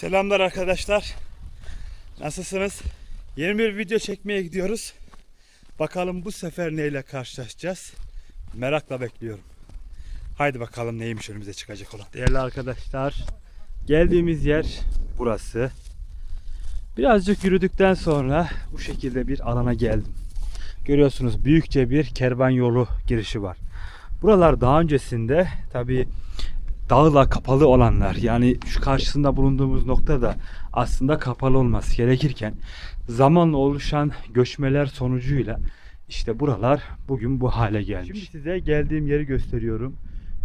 Selamlar arkadaşlar. Nasılsınız? Yeni bir video çekmeye gidiyoruz. Bakalım bu sefer neyle karşılaşacağız? Merakla bekliyorum. Haydi bakalım neymiş önümüze çıkacak olan. Değerli arkadaşlar, geldiğimiz yer burası. Birazcık yürüdükten sonra bu şekilde bir alana geldim. Görüyorsunuz büyükçe bir kervan yolu girişi var. Buralar daha öncesinde tabii dağla kapalı olanlar yani şu karşısında bulunduğumuz nokta da aslında kapalı olması gerekirken zamanla oluşan göçmeler sonucuyla işte buralar bugün bu hale gelmiş. Şimdi size geldiğim yeri gösteriyorum.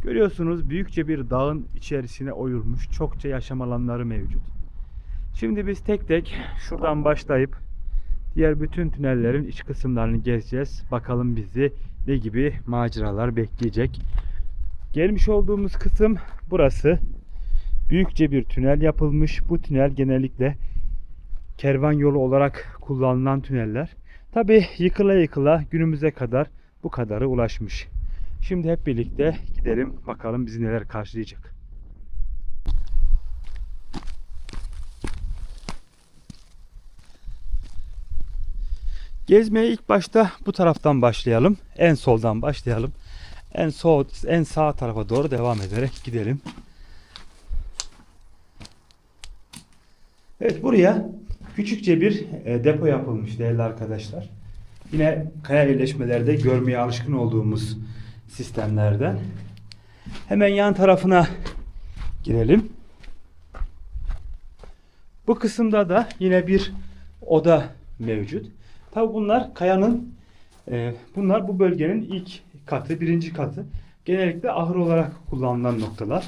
Görüyorsunuz büyükçe bir dağın içerisine oyulmuş çokça yaşam alanları mevcut. Şimdi biz tek tek şuradan başlayıp diğer bütün tünellerin iç kısımlarını gezeceğiz. Bakalım bizi ne gibi maceralar bekleyecek. Gelmiş olduğumuz kısım burası. Büyükçe bir tünel yapılmış. Bu tünel genellikle kervan yolu olarak kullanılan tüneller. Tabi yıkıla yıkıla günümüze kadar bu kadarı ulaşmış. Şimdi hep birlikte gidelim bakalım bizi neler karşılayacak. Gezmeye ilk başta bu taraftan başlayalım. En soldan başlayalım. En sol, en sağ tarafa doğru devam ederek gidelim. Evet buraya küçükçe bir e, depo yapılmış değerli arkadaşlar. Yine kaya yerleşmelerde görmeye alışkın olduğumuz sistemlerden. Hemen yan tarafına girelim. Bu kısımda da yine bir oda mevcut. Tabi bunlar kayanın e, bunlar bu bölgenin ilk katı, birinci katı. Genellikle ahır olarak kullanılan noktalar.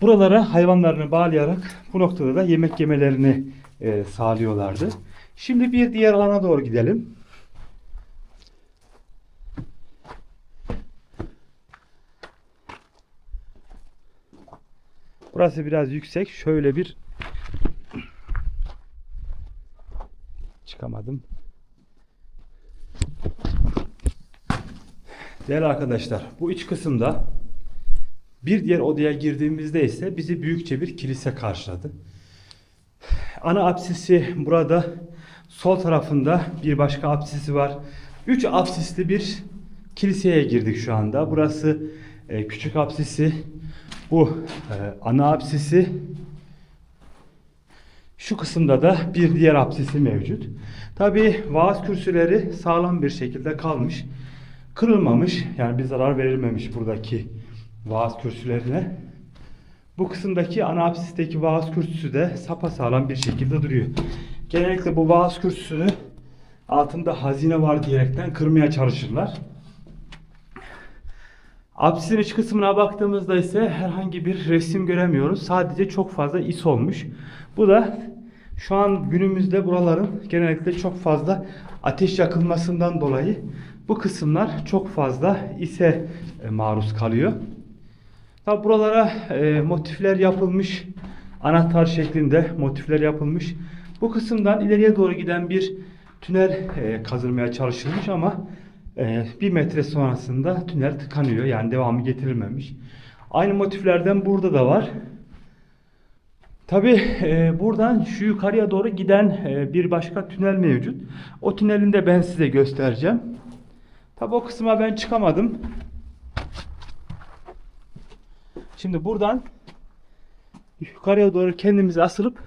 Buralara hayvanlarını bağlayarak bu noktada da yemek yemelerini e, sağlıyorlardı. Şimdi bir diğer alana doğru gidelim. Burası biraz yüksek. Şöyle bir çıkamadım. Değerli arkadaşlar, bu iç kısımda bir diğer odaya girdiğimizde ise bizi büyükçe bir kilise karşıladı. Ana apsisi burada sol tarafında bir başka apsisi var. Üç apsisli bir kiliseye girdik şu anda. Burası e, küçük apsisi. Bu e, ana apsisi. Şu kısımda da bir diğer apsisi mevcut. Tabi vaaz kürsüleri sağlam bir şekilde kalmış. Kırılmamış yani bir zarar verilmemiş buradaki vaaz kürsülerine. Bu kısımdaki ana apsisteki vaaz kürsüsü de sapasağlam bir şekilde duruyor. Genellikle bu vaaz kürsüsünü altında hazine var diyerekten kırmaya çalışırlar. Apsisin iç kısmına baktığımızda ise herhangi bir resim göremiyoruz. Sadece çok fazla is olmuş. Bu da şu an günümüzde buraların genellikle çok fazla ateş yakılmasından dolayı bu kısımlar çok fazla ise e, maruz kalıyor. Tabi buralara e, motifler yapılmış. Anahtar şeklinde motifler yapılmış. Bu kısımdan ileriye doğru giden bir tünel e, kazılmaya çalışılmış ama e, bir metre sonrasında tünel tıkanıyor. Yani devamı getirilmemiş. Aynı motiflerden burada da var. Tabi e, buradan şu yukarıya doğru giden e, bir başka tünel mevcut. O tünelini de ben size göstereceğim. Tabi o kısma ben çıkamadım. Şimdi buradan yukarıya doğru kendimizi asılıp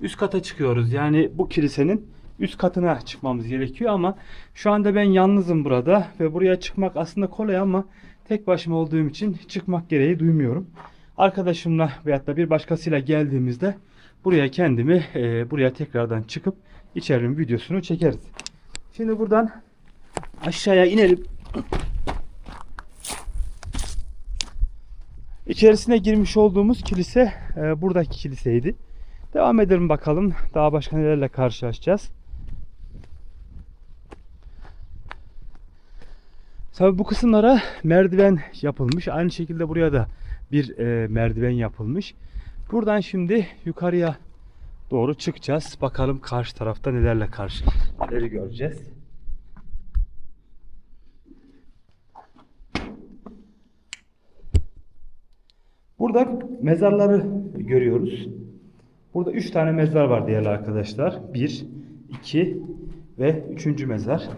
üst kata çıkıyoruz. Yani bu kilisenin üst katına çıkmamız gerekiyor ama şu anda ben yalnızım burada ve buraya çıkmak aslında kolay ama tek başıma olduğum için çıkmak gereği duymuyorum. Arkadaşımla veyahut da bir başkasıyla geldiğimizde buraya kendimi e, buraya tekrardan çıkıp içerinin videosunu çekeriz. Şimdi buradan aşağıya inelim. İçerisine girmiş olduğumuz kilise e, buradaki kiliseydi. Devam edelim bakalım. Daha başka nelerle karşılaşacağız. Tabi bu kısımlara merdiven yapılmış. Aynı şekilde buraya da bir e, merdiven yapılmış. Buradan şimdi yukarıya doğru çıkacağız. Bakalım karşı tarafta nelerle karşı neleri göreceğiz. Burada mezarları görüyoruz. Burada 3 tane mezar var değerli arkadaşlar. 1, 2 ve 3. mezar.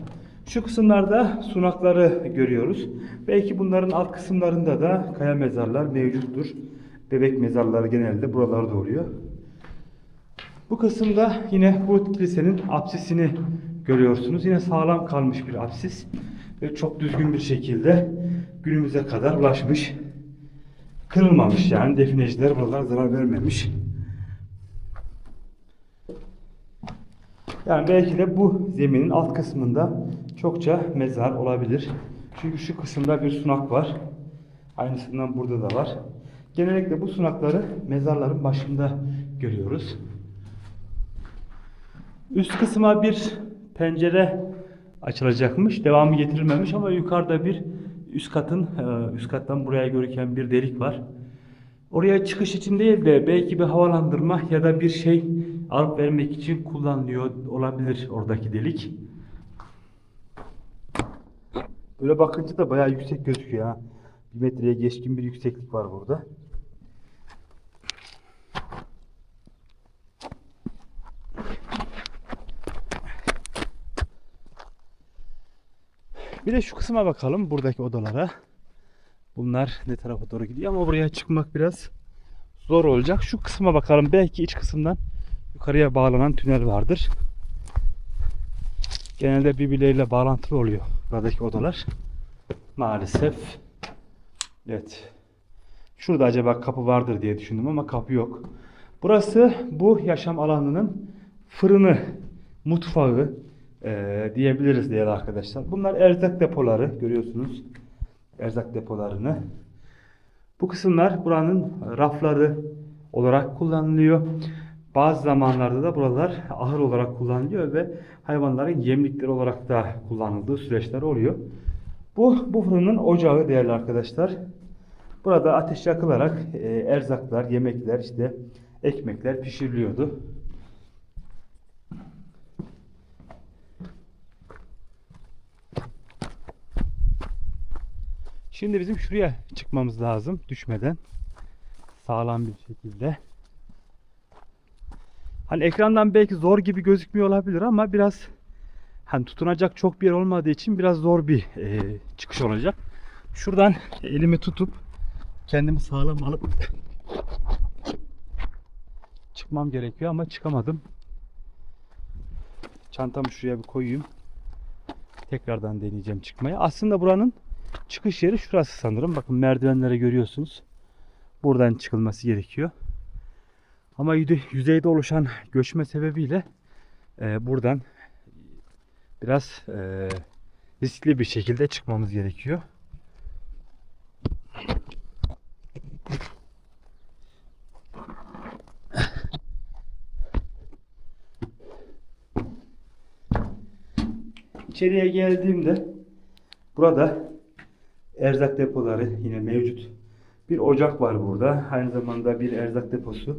Şu kısımlarda sunakları görüyoruz. Belki bunların alt kısımlarında da kaya mezarlar mevcuttur. Bebek mezarları genelde buralarda oluyor. Bu kısımda yine bu kilisenin apsisini görüyorsunuz. Yine sağlam kalmış bir apsis ve çok düzgün bir şekilde günümüze kadar ulaşmış. Kırılmamış yani defineciler buralara zarar vermemiş. Yani belki de bu zeminin alt kısmında çokça mezar olabilir. Çünkü şu kısımda bir sunak var. Aynısından burada da var. Genellikle bu sunakları mezarların başında görüyoruz. Üst kısma bir pencere açılacakmış. Devamı getirilmemiş ama yukarıda bir üst katın e, üst kattan buraya görüken bir delik var. Oraya çıkış için değil de belki bir havalandırma ya da bir şey alıp vermek için kullanılıyor olabilir oradaki delik. Böyle bakınca da bayağı yüksek gözüküyor ha. Bir metreye geçkin bir yükseklik var burada. Bir de şu kısma bakalım buradaki odalara. Bunlar ne tarafa doğru gidiyor ama buraya çıkmak biraz zor olacak. Şu kısma bakalım. Belki iç kısımdan yukarıya bağlanan tünel vardır. Genelde birbirleriyle bağlantılı oluyor buradaki odalar. Maalesef. Evet. Şurada acaba kapı vardır diye düşündüm ama kapı yok. Burası bu yaşam alanının fırını, mutfağı eee, diyebiliriz değerli arkadaşlar. Bunlar erzak depoları görüyorsunuz. Erzak depolarını. Bu kısımlar buranın rafları olarak kullanılıyor. Bazı zamanlarda da buralar ahır olarak kullanılıyor ve hayvanların yemlikleri olarak da kullanıldığı süreçler oluyor. Bu, bu fırının ocağı değerli arkadaşlar. Burada ateş yakılarak e, erzaklar, yemekler, işte ekmekler pişiriliyordu. Şimdi bizim şuraya çıkmamız lazım düşmeden. Sağlam bir şekilde. Hani ekrandan belki zor gibi gözükmüyor olabilir ama biraz hani tutunacak çok bir yer olmadığı için biraz zor bir e, çıkış olacak. Şuradan elimi tutup kendimi sağlam alıp çıkmam gerekiyor ama çıkamadım. Çantamı şuraya bir koyayım. Tekrardan deneyeceğim çıkmayı. Aslında buranın çıkış yeri şurası sanırım. Bakın merdivenleri görüyorsunuz. Buradan çıkılması gerekiyor. Ama yüzeyde oluşan göçme sebebiyle e, buradan biraz e, riskli bir şekilde çıkmamız gerekiyor. İçeriye geldiğimde burada erzak depoları yine mevcut. Bir ocak var burada. Aynı zamanda bir erzak deposu.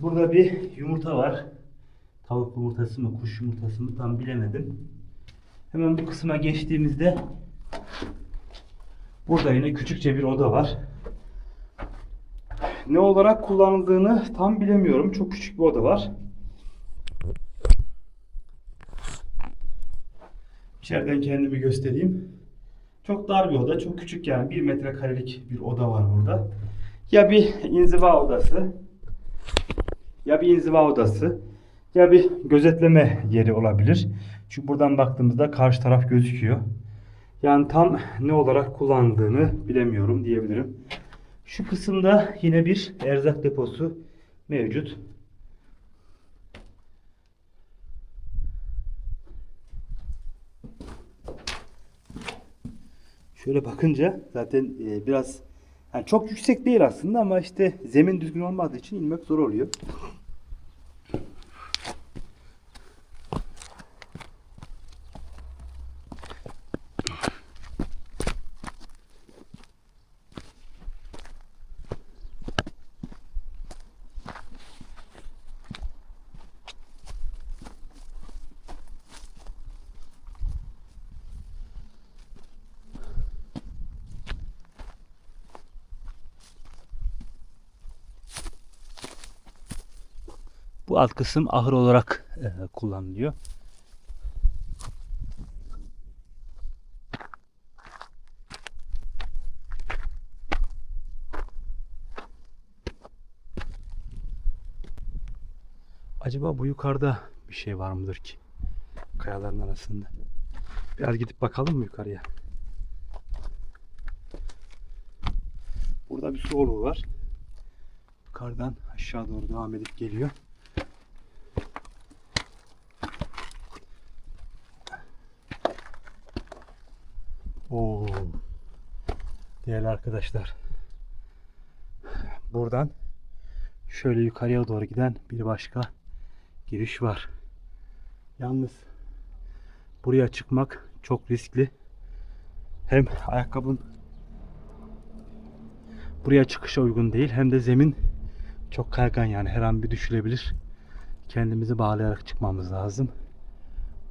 Burada bir yumurta var. Tavuk yumurtası mı, kuş yumurtası mı tam bilemedim. Hemen bu kısma geçtiğimizde burada yine küçükçe bir oda var. Ne olarak kullanıldığını tam bilemiyorum. Çok küçük bir oda var. İçeriden kendimi göstereyim. Çok dar bir oda, çok küçük yani 1 metrekarelik bir oda var burada. Ya bir inziva odası, ya bir inziva odası, ya bir gözetleme yeri olabilir. Çünkü buradan baktığımızda karşı taraf gözüküyor. Yani tam ne olarak kullandığını bilemiyorum diyebilirim. Şu kısımda yine bir erzak deposu mevcut. Şöyle bakınca zaten e, biraz yani çok yüksek değil aslında ama işte zemin düzgün olmadığı için inmek zor oluyor. Bu alt kısım ahır olarak e, kullanılıyor. Acaba bu yukarıda bir şey var mıdır ki? Kayaların arasında. Biraz gidip bakalım mı yukarıya? Burada bir su var. Yukarıdan aşağı doğru devam edip geliyor. Değerli arkadaşlar. Buradan şöyle yukarıya doğru giden bir başka giriş var. Yalnız buraya çıkmak çok riskli. Hem ayakkabın buraya çıkışa uygun değil hem de zemin çok kaygan yani her an bir düşülebilir. Kendimizi bağlayarak çıkmamız lazım.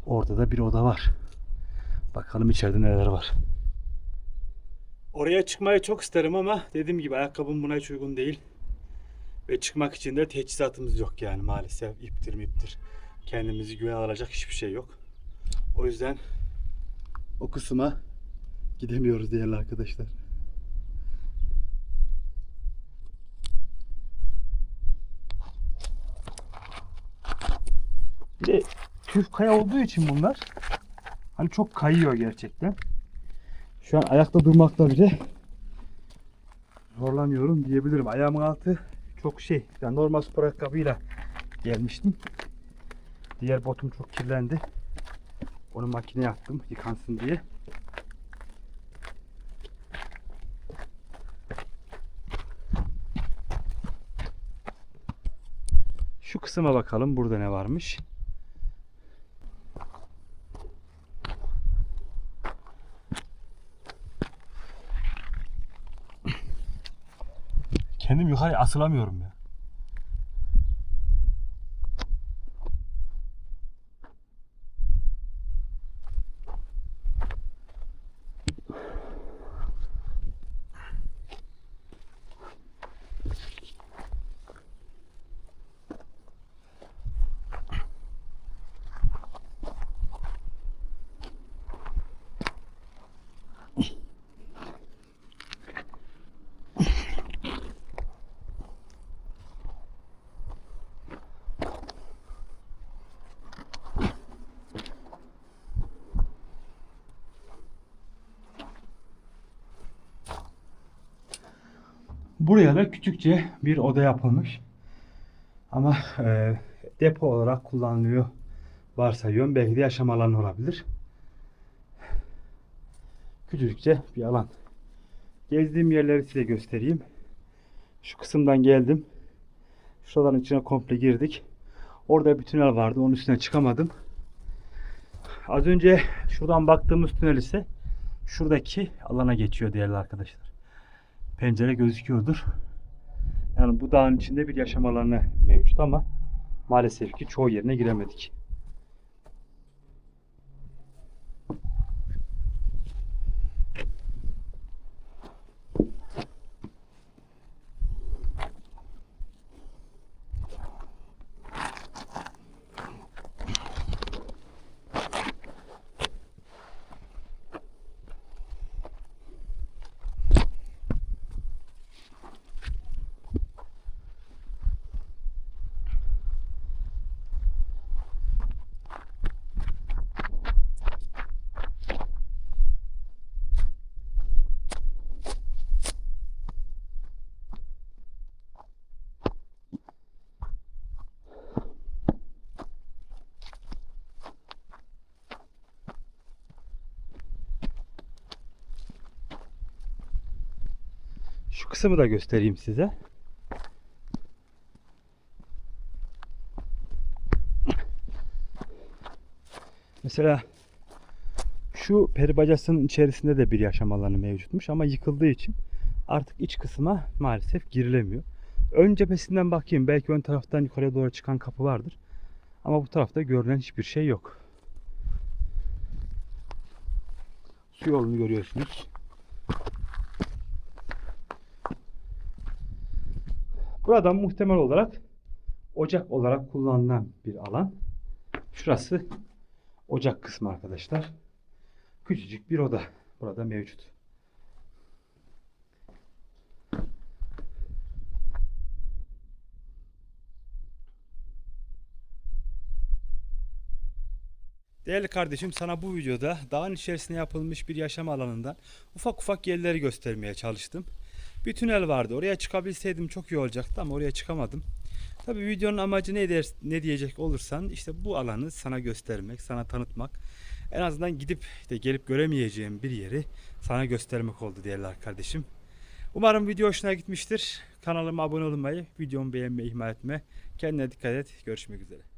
Orada da bir oda var. Bakalım içeride neler var. Oraya çıkmayı çok isterim ama dediğim gibi ayakkabım buna hiç uygun değil. Ve çıkmak için de teçhizatımız yok yani maalesef iptir miptir. Kendimizi güven alacak hiçbir şey yok. O yüzden o kısma gidemiyoruz değerli arkadaşlar. Bir de tüf kaya olduğu için bunlar hani çok kayıyor gerçekten. Şu an ayakta durmakta bile zorlanıyorum diyebilirim. Ayağımın altı çok şey. Yani normal spor ayakkabıyla gelmiştim. Diğer botum çok kirlendi. Onu makineye attım yıkansın diye. Şu kısma bakalım burada ne varmış. Asılamıyorum ya. Buraya da küçükçe bir oda yapılmış. Ama e, depo olarak kullanılıyor. Varsayıyorum. Belki de yaşam alanı olabilir. Küçücükçe bir alan. Gezdiğim yerleri size göstereyim. Şu kısımdan geldim. Şuraların içine komple girdik. Orada bir tünel vardı. Onun üstüne çıkamadım. Az önce şuradan baktığımız tünel ise şuradaki alana geçiyor değerli arkadaşlar pencere gözüküyordur. Yani bu dağın içinde bir yaşam alanı mevcut ama maalesef ki çoğu yerine giremedik. Şu kısmı da göstereyim size. Mesela şu peri bacasının içerisinde de bir yaşam alanı mevcutmuş ama yıkıldığı için artık iç kısma maalesef girilemiyor. Ön cephesinden bakayım belki ön taraftan yukarıya doğru çıkan kapı vardır. Ama bu tarafta görünen hiçbir şey yok. Su yolunu görüyorsunuz. Buradan muhtemel olarak ocak olarak kullanılan bir alan. Şurası ocak kısmı arkadaşlar. Küçücük bir oda burada mevcut. Değerli kardeşim sana bu videoda dağın içerisinde yapılmış bir yaşam alanından ufak ufak yerleri göstermeye çalıştım. Bir tünel vardı. Oraya çıkabilseydim çok iyi olacaktı ama oraya çıkamadım. Tabii videonun amacı ne der, ne diyecek olursan işte bu alanı sana göstermek, sana tanıtmak. En azından gidip de gelip göremeyeceğim bir yeri sana göstermek oldu değerli kardeşim. Umarım video hoşuna gitmiştir. Kanalıma abone olmayı, videomu beğenmeyi ihmal etme. Kendine dikkat et. Görüşmek üzere.